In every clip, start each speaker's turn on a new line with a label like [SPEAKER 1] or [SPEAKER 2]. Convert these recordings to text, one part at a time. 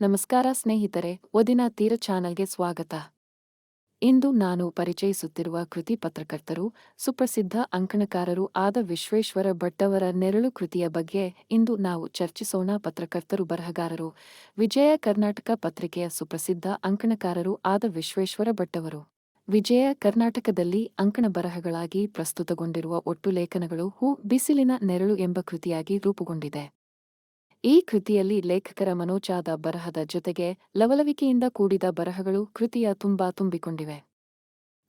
[SPEAKER 1] ನಮಸ್ಕಾರ ಸ್ನೇಹಿತರೆ ಒದಿನ ತೀರ ಚಾನಲ್ಗೆ ಸ್ವಾಗತ. ಇಂದು ನಾನು ಪರಿಚಯಿಸುತ್ತಿರುವ ಕೃತಿ ಪತ್ರಕರ್ತರು, ಸುಪ್ರಸಿದ್ಧ ಅಂಕಣಕಾರರು ಆದ ವಿಶ್ವೇಶ್ವರ ಭಟ್ಟವರ ನೆರಳು ಕೃತಿಯ ಬಗ್ಗೆ ಇಂದು ನಾವು ಚರ್ಚಿಸೋಣ. ಪತ್ರಕರ್ತರು ಬರಹಗಾರರು, ವಿಜಯ ಕರ್ನಾಟಕ ಪತ್ರಿಕೆಯ ಸುಪ್ರಸಿದ್ಧ ಅಂಕಣಕಾರರು ಆದ ವಿಶ್ವೇಶ್ವರ ಭಟ್ಟವರು. ವಿಜಯ ಕರ್ನಾಟಕದಲ್ಲಿ ಅಂಕಣ ಬರಹಗಳಾಗಿ ಪ್ರಸ್ತುತಗೊಂಡಿರುವ ಒಟ್ಟು ಲೇಖನಗಳು ಹೂ, ಬಿಸಿಲಿನ ನೆರಳು ಎಂಬ ಕೃತಿಯಾಗಿ ರೂಪುಗೊಂಡಿದೆ. ಈ ಕೃತಿಯಲ್ಲಿ ಲೇಖಕರ ಮನೋಚಾದ ಬರಹದ ಜೊತೆಗೆ ಲವಲವಿಕೆಯಿಂದ ಕೂಡಿದ ಬರಹಗಳು ಕೃತಿಯ ತುಂಬಾ ತುಂಬಿಕೊಂಡಿವೆ.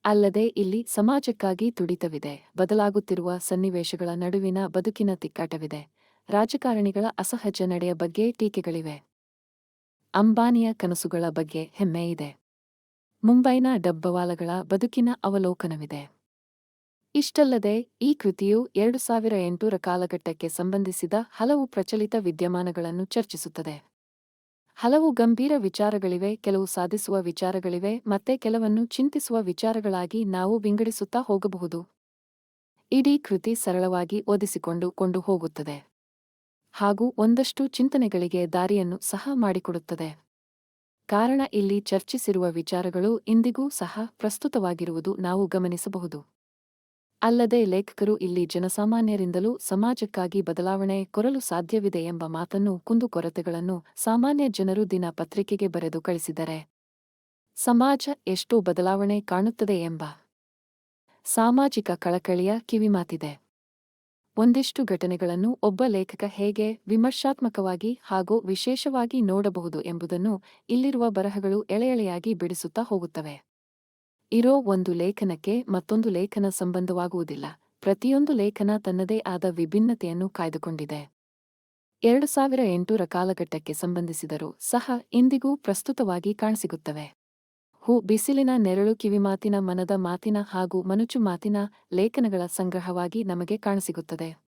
[SPEAKER 1] ಅಲ್ಲದೆ ಇಲ್ಲಿ ಸಮಾಜಕ್ಕಾಗಿ ತುಡಿತವಿದೆ, ಬದಲಾಗುತ್ತಿರುವ ಸನ್ನಿವೇಶಗಳ ನಡುವಿನ ಬದುಕಿನ ತಿಕ್ಕಾಟವಿದೆ, ರಾಜಕಾರಣಿಗಳ ಅಸಹಜ ನಡೆಯ ಬಗ್ಗೆ ಟೀಕೆಗಳಿವೆ. ಅಂಬಾನಿಯ ಕನಸುಗಳ ಬಗ್ಗೆ ಹೆಮ್ಮೆಯಿದೆ ಮುಂಬೈನ ಡಬ್ಬವಾಲಗಳ ಬದುಕಿನ ಅವಲೋಕನವಿದೆ. ಇಷ್ಟಲ್ಲದೆ, ಈ ಕೃತಿಯು ಎರಡು ಸಾವಿರ ಎಂಟೂರ ಕಾಲಘಟ್ಟಕ್ಕೆ ಸಂಬಂಧಿಸಿದ ಹಲವು ಪ್ರಚಲಿತ ವಿದ್ಯಮಾನಗಳನ್ನು ಚರ್ಚಿಸುತ್ತದೆ. ಹಲವು ಗಂಭೀರ ವಿಚಾರಗಳಿವೆ, ಕೆಲವು ಸಾಧಿಸುವ ವಿಚಾರಗಳಿವೆ, ಮತ್ತೆ ಕೆಲವನ್ನು ಚಿಂತಿಸುವ ವಿಚಾರಗಳಾಗಿ ನಾವು ವಿಂಗಡಿಸುತ್ತಾ ಹೋಗಬಹುದು. ಇಡೀ ಕೃತಿ ಸರಳವಾಗಿ ಓದಿಸಿಕೊಂಡು ಕೊಂಡು ಹೋಗುತ್ತದೆ. ಹಾಗೂ ಒಂದಷ್ಟು ಚಿಂತನೆಗಳಿಗೆ ದಾರಿಯನ್ನು ಸಹ ಮಾಡಿಕೊಡುತ್ತದೆ. ಕಾರಣ ಇಲ್ಲಿ ಚರ್ಚಿಸಿರುವ ವಿಚಾರಗಳು ಇಂದಿಗೂ ಸಹ ಪ್ರಸ್ತುತವಾಗಿರುವುದು ನಾವು ಗಮನಿಸಬಹುದು. ಅಲ್ಲದೆ ಲೇಖಕರು ಇಲ್ಲಿ ಜನಸಾಮಾನ್ಯರಿಂದಲೂ ಸಮಾಜಕ್ಕಾಗಿ ಬದಲಾವಣೆ ಕೊರಲು ಸಾಧ್ಯವಿದೆ ಎಂಬ ಮಾತನ್ನು ಕುಂದುಕೊರತೆಗಳನ್ನು ಸಾಮಾನ್ಯ ಜನರು ದಿನ ಪತ್ರಿಕೆಗೆ ಬರೆದು ಕಳಿಸಿದರೆ. ಸಮಾಜ ಎಷ್ಟು ಬದಲಾವಣೆ ಕಾಣುತ್ತದೆ ಎಂಬ ಸಾಮಾಜಿಕ ಕಳಕಳಿಯ ಕಿವಿಮಾತಿದೆ. ಒಂದಿಷ್ಟು ಘಟನೆಗಳನ್ನು ಒಬ್ಬ ಲೇಖಕ ಹೇಗೆ ವಿಮರ್ಶಾತ್ಮಕವಾಗಿ ಹಾಗೂ ವಿಶೇಷವಾಗಿ ನೋಡಬಹುದು ಎಂಬುದನ್ನು ಇಲ್ಲಿರುವ ಬರಹಗಳು ಎಳೆಎಳೆಯಾಗಿ ಬಿಡಿಸುತ್ತಾ ಹೋಗುತ್ತವೆ. ಇರೋ ಒಂದು ಲೇಖನಕ್ಕೆ ಮತ್ತೊಂದು ಲೇಖನ ಸಂಬಂಧವಾಗುವುದಿಲ್ಲ. ಪ್ರತಿಯೊಂದು ಲೇಖನ ತನ್ನದೇ ಆದ ವಿಭಿನ್ನತೆಯನ್ನು ಕಾಯ್ದುಕೊಂಡಿದೆ. ಎರಡು ಸಾವಿರ ಎಂಟರ ಕಾಲಘಟ್ಟಕ್ಕೆ ಸಂಬಂಧಿಸಿದರೂ ಸಹ ಇಂದಿಗೂ ಪ್ರಸ್ತುತವಾಗಿ ಕಾಣಸಿಗುತ್ತವೆ. ಹೂ ಬಿಸಿಲಿನ ನೆರಳು ಕಿವಿಮಾತಿನ ಮನದ ಮಾತಿನ ಹಾಗೂ ಮನುಚು ಮಾತಿನ ಲೇಖನಗಳ ಸಂಗ್ರಹವಾಗಿ ನಮಗೆ ಕಾಣಸಿಗುತ್ತದೆ.